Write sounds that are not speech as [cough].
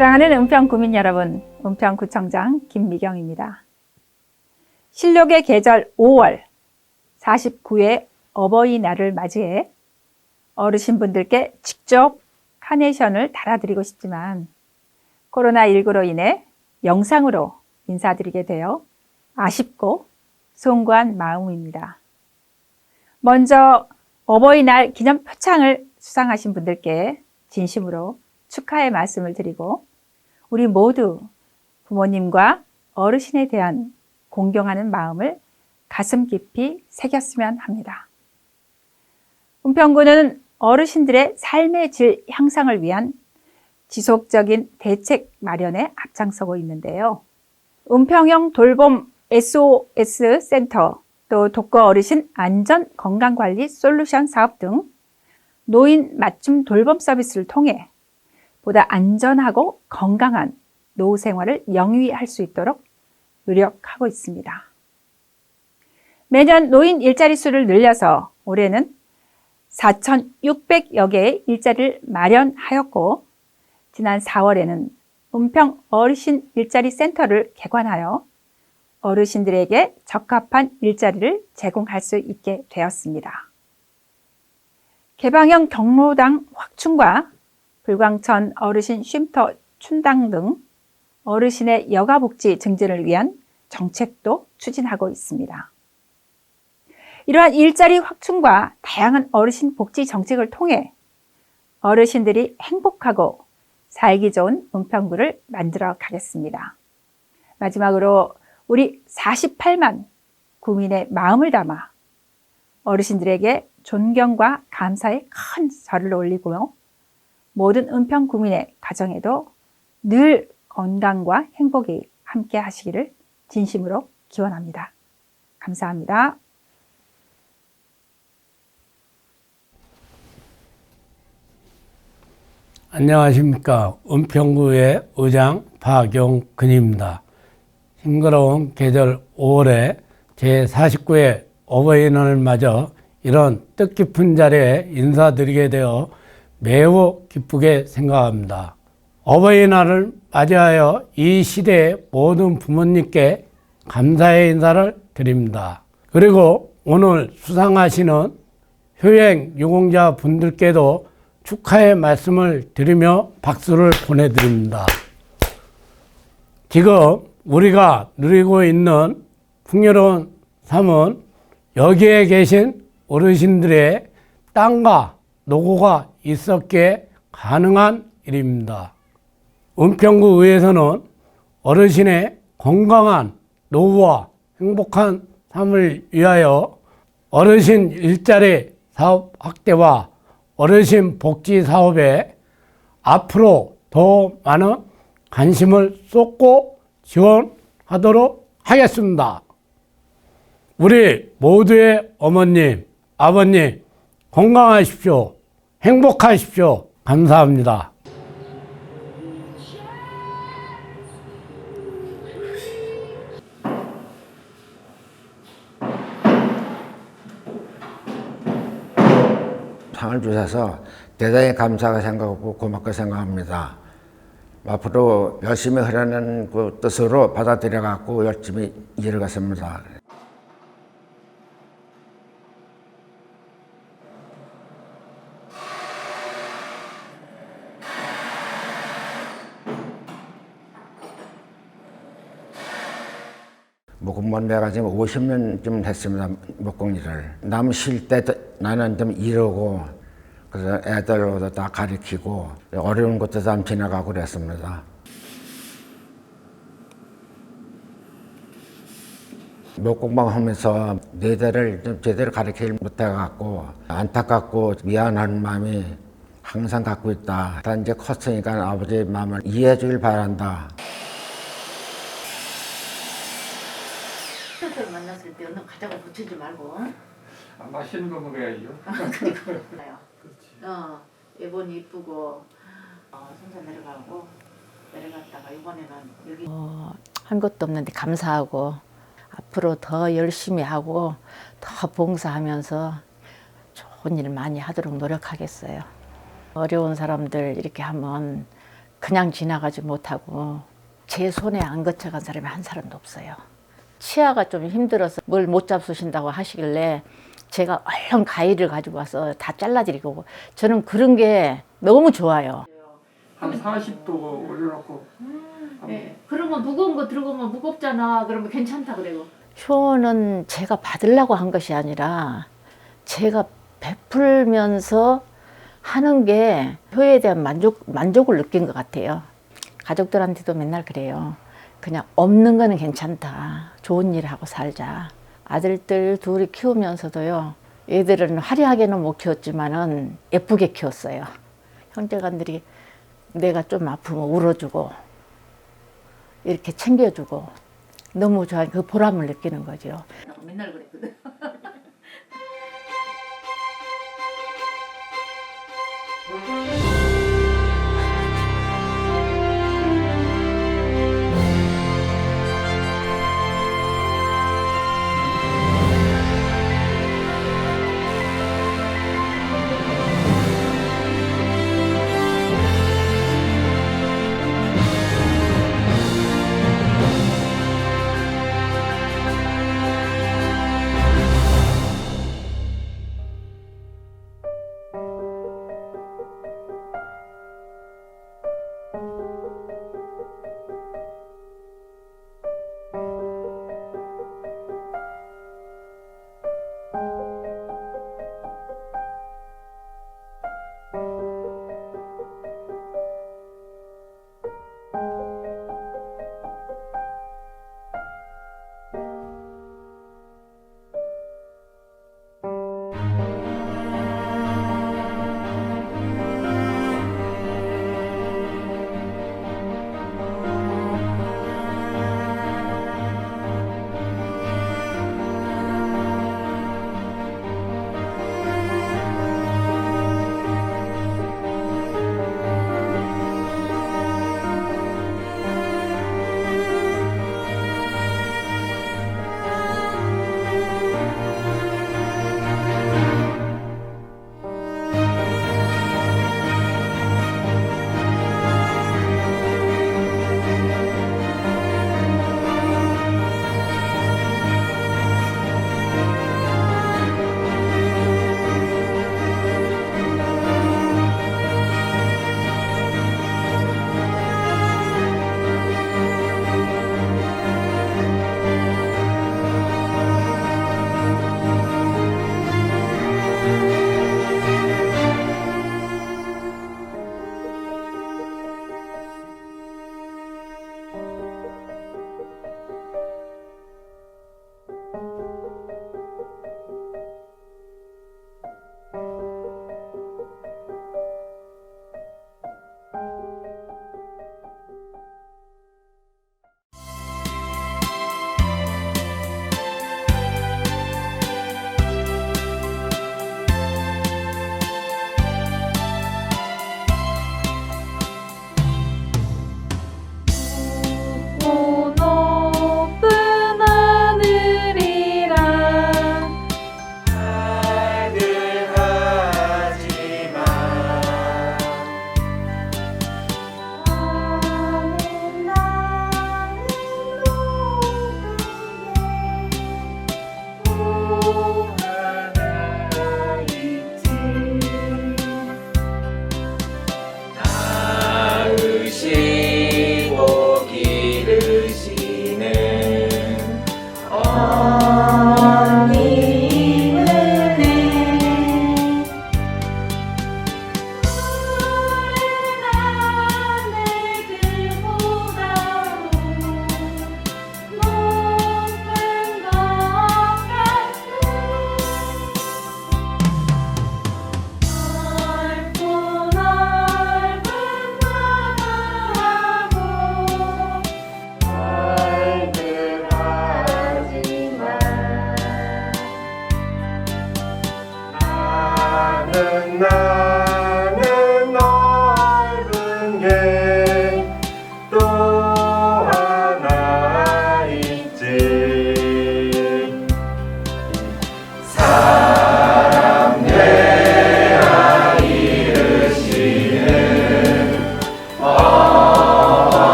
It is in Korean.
사랑하는 은평 구민 여러분, 은평 구청장 김미경입니다. 실록의 계절 5월 49회 어버이날을 맞이해 어르신분들께 직접 카네이션을 달아드리고 싶지만 코로나19로 인해 영상으로 인사드리게 되어 아쉽고 송구한 마음입니다. 먼저 어버이날 기념 표창을 수상하신 분들께 진심으로 축하의 말씀을 드리고 우리 모두 부모님과 어르신에 대한 공경하는 마음을 가슴 깊이 새겼으면 합니다. 은평구는 어르신들의 삶의 질 향상을 위한 지속적인 대책 마련에 앞장서고 있는데요. 은평형 돌봄 SOS 센터, 또 독거 어르신 안전 건강관리 솔루션 사업 등 노인 맞춤 돌봄 서비스를 통해 보다 안전하고 건강한 노후 생활을 영위할 수 있도록 노력하고 있습니다. 매년 노인 일자리 수를 늘려서 올해는 4,600여 개의 일자리를 마련하였고 지난 4월에는 은평 어르신 일자리 센터를 개관하여 어르신들에게 적합한 일자리를 제공할 수 있게 되었습니다. 개방형 경로당 확충과 불광천 어르신 쉼터 춘당 등 어르신의 여가복지 증진을 위한 정책도 추진하고 있습니다. 이러한 일자리 확충과 다양한 어르신 복지 정책을 통해 어르신들이 행복하고 살기 좋은 은평구를 만들어 가겠습니다. 마지막으로 우리 48만 구민의 마음을 담아 어르신들에게 존경과 감사의 큰 절을 올리고요. 모든 은평 구민의 가정에도 늘 건강과 행복이 함께 하시기를 진심으로 기원합니다. 감사합니다. 안녕하십니까. 은평구의 의장 박용근입니다. 싱그러운 계절 5월에 제49회 어버이날을 맞아 이런 뜻깊은 자리에 인사드리게 되어 매우 기쁘게 생각합니다. 어버이날을 맞이하여 이 시대의 모든 부모님께 감사의 인사를 드립니다. 그리고 오늘 수상하시는 효행 유공자 분들께도 축하의 말씀을 드리며 박수를 보내드립니다. 지금 우리가 누리고 있는 풍요로운 삶은 여기에 계신 어르신들의 땅과 노고가 있었기에 가능한 일입니다. 은평구 의회에서는 어르신의 건강한 노후와 행복한 삶을 위하여 어르신 일자리 사업 확대와 어르신 복지 사업에 앞으로 더 많은 관심을 쏟고 지원하도록 하겠습니다. 우리 모두의 어머님, 아버님 건강하십시오. 행복하십시오. 감사합니다. 상을 주셔서 대단히 감사하게 생각하고 고맙게 생각합니다. 앞으로 열심히 하려는 그 뜻으로 받아들여 갖고 열심히 일하겠습니다. 목공만 내가 지금 50년쯤 됐습니다. 목공 일을. 남 쉴 때 나는 좀 이러고 그래서 애들도 다 가르치고 어려운 것도 좀 지나가고 그랬습니다. 목공방 하면서 내대를 좀 제대로 가르치지 못해갖고 안타깝고 미안한 마음이 항상 갖고 있다. 다 이제 컸으니까 아버지의 마음을 이해해 주길 바란다. 친구들 만났을 때 너는 가자고 붙이지 말고 응? 아, 맛있는 거 먹어야죠. 그래요. [laughs] 어 이번이 이쁘고 어, 순서 내려가고 내려갔다가 이번에는 여기 어, 한 것도 없는데 감사하고 앞으로 더 열심히 하고 더 봉사하면서 좋은 일 많이 하도록 노력하겠어요. 어려운 사람들 이렇게 하면 그냥 지나가지 못하고 제 손에 안 거쳐간 사람이 한 사람도 없어요. 치아가 좀 힘들어서 뭘 못 잡수신다고 하시길래 제가 얼른 가위를 가지고 와서 다 잘라드리고 저는 그런 게 너무 좋아요. 한 40도 올려놓고 네. 그러면 무거운 거 들어가면 무겁잖아. 그러면 괜찮다 그래요. 효는 제가 받으려고 한 것이 아니라 제가 베풀면서 하는 게 효에 대한 만족, 만족을 느낀 것 같아요. 가족들한테도 맨날 그래요. 그냥 없는 거는 괜찮다. 좋은 일 하고 살자. 아들들 둘이 키우면서도요. 애들은 화려하게는 못 키웠지만은 예쁘게 키웠어요. 형제간들이 내가 좀 아프면 울어주고 이렇게 챙겨주고 너무 저한 그 보람을 느끼는 거죠. 맨날 그랬거든. [laughs]